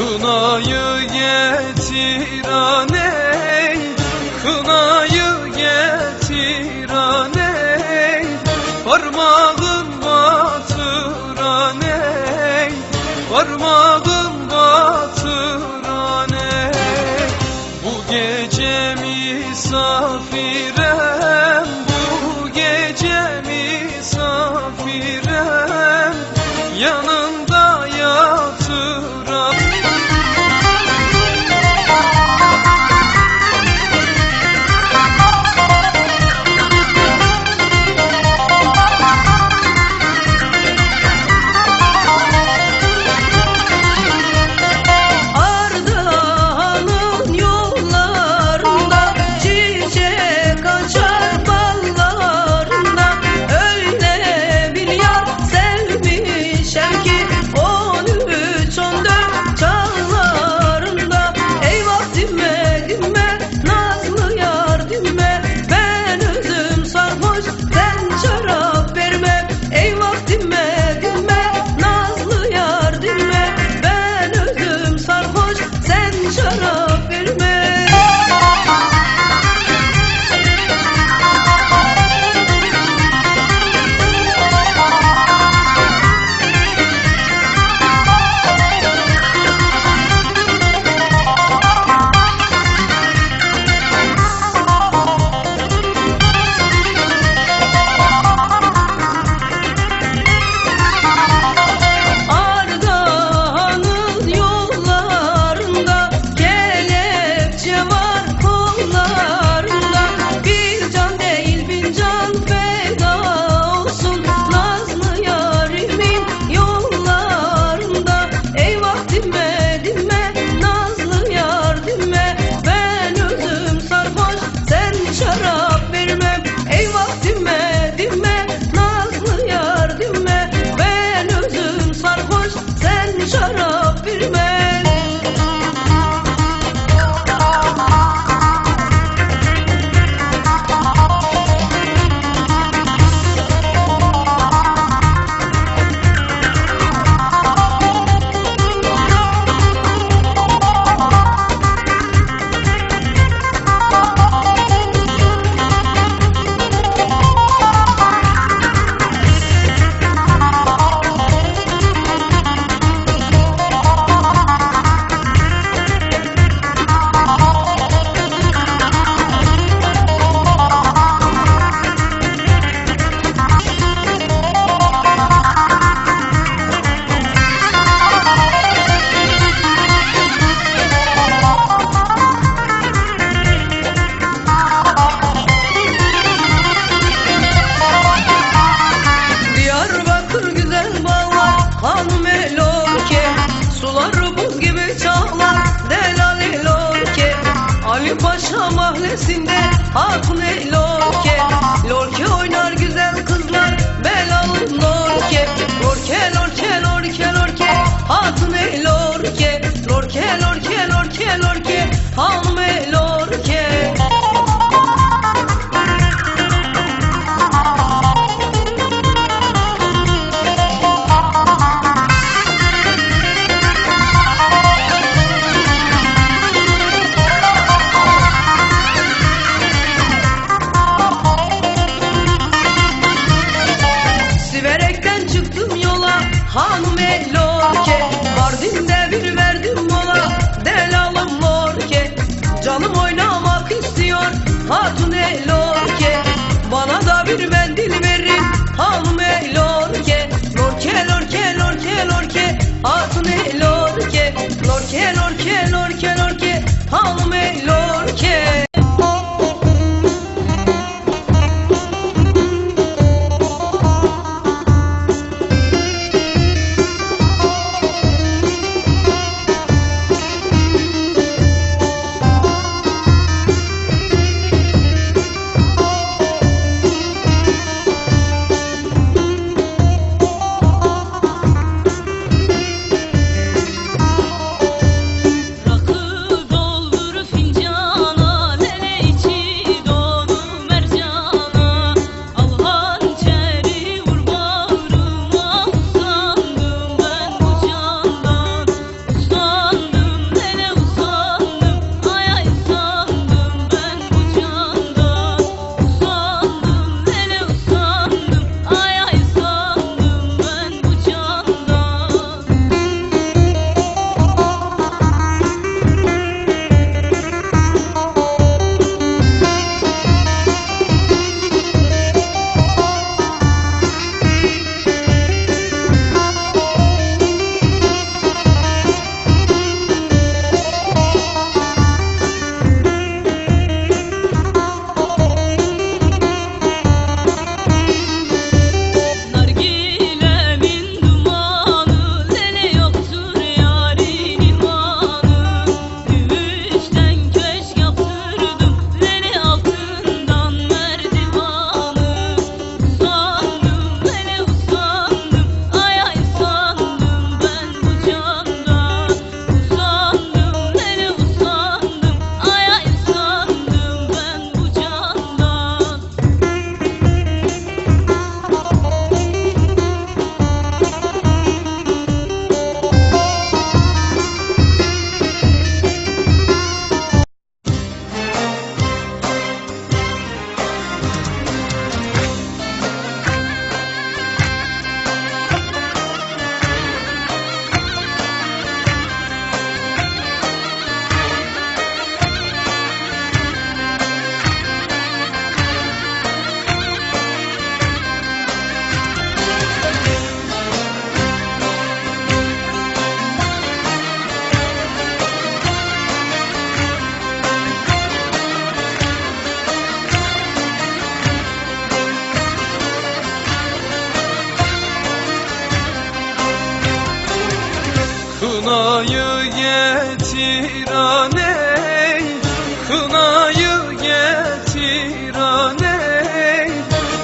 Kınayı getir aney Kınayı getir aney Parmağın batır aney Parmağın batır aney Bu gece misafire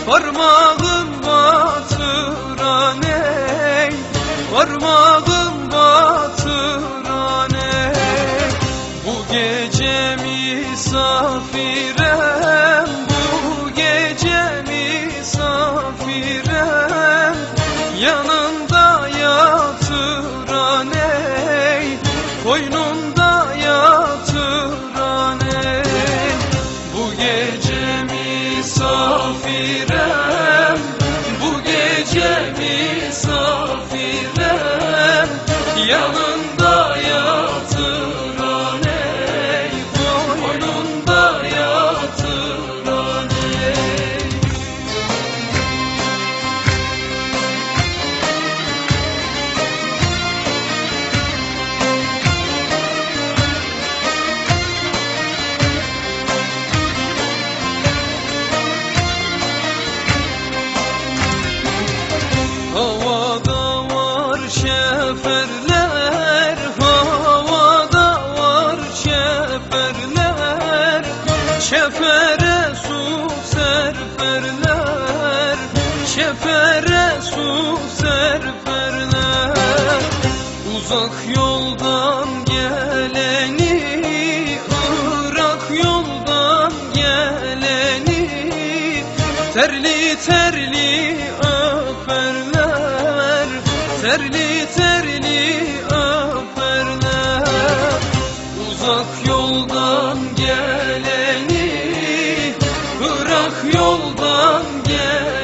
Parmağın batır aney Parmağın batır aney Bu gece misafirem Bu gece misafirem. Yanında yatır aney Koynunda misafirem Yanında Şefere su serperler Şefere su serperler. Uzak yoldan geleni Irak yoldan geleni Terli terli öperler Terli terli öperler. Uzak yoldan geleni yoldan